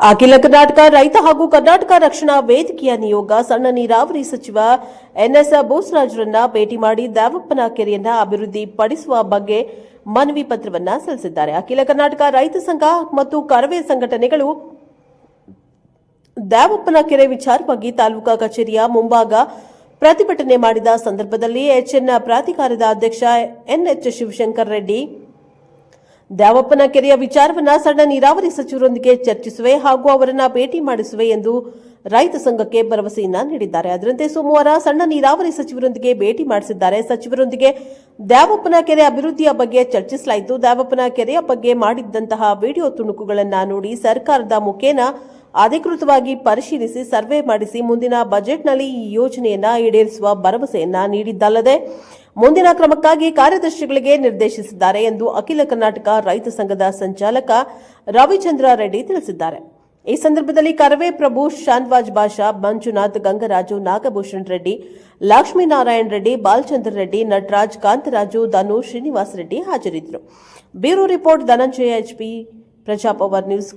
ಅಖಿಲ ಕರ್ನಾಟಕ ರೈತ ಹಾಗೂ ಕರ್ನಾಟಕ ರಕ್ಷಣಾ ವೇದಿಕೆಯ ನಿಯೋಗ ಸಣ್ಣ ನೀರಾವರಿ ಸಚಿವ ಎನ್ಎಸ್ ಬೋಸರಾಜ್ರನ್ನ ಭೇಟಿ ಮಾಡಿ ದಾವಪ್ಪನ ಕೆರೆಯನ್ನ ಅಭಿವೃದ್ಧಿ ಪಡಿಸುವ ಬಗ್ಗೆ ಮನವಿ ಪತ್ರವನ್ನ ಸಲ್ಲಿಸಿದ್ದಾರೆ. ಅಖಿಲ ಕರ್ನಾಟಕ ರೈತ ಸಂಘ ಮತ್ತು ಕರವೇ ಸಂಘಟನೆಗಳು ದ್ಯಾವಪ್ಪನ ಕೆರೆ ವಿಚಾರವಾಗಿ ತಾಲೂಕಾ ಕಚೇರಿಯ ಮುಂಭಾಗ ಪ್ರತಿಭಟನೆ ಮಾಡಿದ ಸಂದರ್ಭದಲ್ಲಿ ಎಚ್ಎನ್ ಪ್ರಾಧಿಕಾರದ ಅಧ್ಯಕ್ಷ ಎನ್ಎಚ್ ಶಿವಶಂಕರ್ ರೆಡ್ಡಿ ದ್ಯಾವಪ್ಪನ ಕೆರೆಯ ವಿಚಾರವನ್ನ ಸಣ್ಣ ನೀರಾವರಿ ಸಚಿವರೊಂದಿಗೆ ಚರ್ಚಿಸುವೆ ಹಾಗೂ ಅವರನ್ನು ಭೇಟಿ ಮಾಡಿಸುವೆ ಎಂದು ರೈತ ಸಂಘಕ್ಕೆ ಭರವಸೆಯನ್ನ ನೀಡಿದ್ದಾರೆ. ಅದರಂತೆ ಸೋಮವಾರ ಸಣ್ಣ ನೀರಾವರಿ ಸಚಿವರೊಂದಿಗೆ ಭೇಟಿ ಮಾಡಿಸಿದ್ದಾರೆ. ಸಚಿವರೊಂದಿಗೆ ದ್ಯಾವಪ್ಪನ ಕೆರೆ ಅಭಿವೃದ್ಧಿಯ ಬಗ್ಗೆ ಚರ್ಚಿಸಲಾಯಿತು. ದ್ಯಾವಪ್ಪನ ಕೆರೆಯ ಬಗ್ಗೆ ಮಾಡಿದ್ದಂತಹ ವಿಡಿಯೋ ತುಣುಕುಗಳನ್ನು ನೋಡಿ ಸರ್ಕಾರದ ಮುಖೇನ ಅಧಿಕೃತವಾಗಿ ಪರಿಶೀಲಿಸಿ ಸರ್ವೆ ಮಾಡಿಸಿ ಮುಂದಿನ ಬಜೆಟ್ನಲ್ಲಿ ಈ ಯೋಜನೆಯನ್ನ ಈಡೇರಿಸುವ ಭರವಸೆಯನ್ನ ನೀಡಿದ್ದಲ್ಲದೆ ಮುಂದಿನ ಕ್ರಮಕ್ಕಾಗಿ ಕಾರ್ಯದರ್ಶಿಗಳಿಗೆ ನಿರ್ದೇಶಿಸಿದ್ದಾರೆ ಎಂದು ಅಖಿಲ ಕರ್ನಾಟಕ ರೈತ ಸಂಘದ ಸಂಚಾಲಕ ರವಿಚಂದ್ರ ರೆಡ್ಡಿ ತಿಳಿಸಿದ್ದಾರೆ. ಈ ಸಂದರ್ಭದಲ್ಲಿ ಕರವೇ ಪ್ರಭು ಶಾನ್ವಾಜ್ ಬಾಷಾ, ಮಂಜುನಾಥ್ ಗಂಗರಾಜು, ನಾಗಭೂಷಣ್ ರೆಡ್ಡಿ, ಲಕ್ಷ್ಮೀನಾರಾಯಣ ರೆಡ್ಡಿ, ಬಾಲಚಂದ್ರ ರೆಡ್ಡಿ, ನಟರಾಜ್ ಕಾಂತರಾಜು, ಧನು ಶ್ರೀನಿವಾಸ್ ರೆಡ್ಡಿ ಹಾಜರಿದ್ದರು. Bureau report Dhananjaya HP Praja power news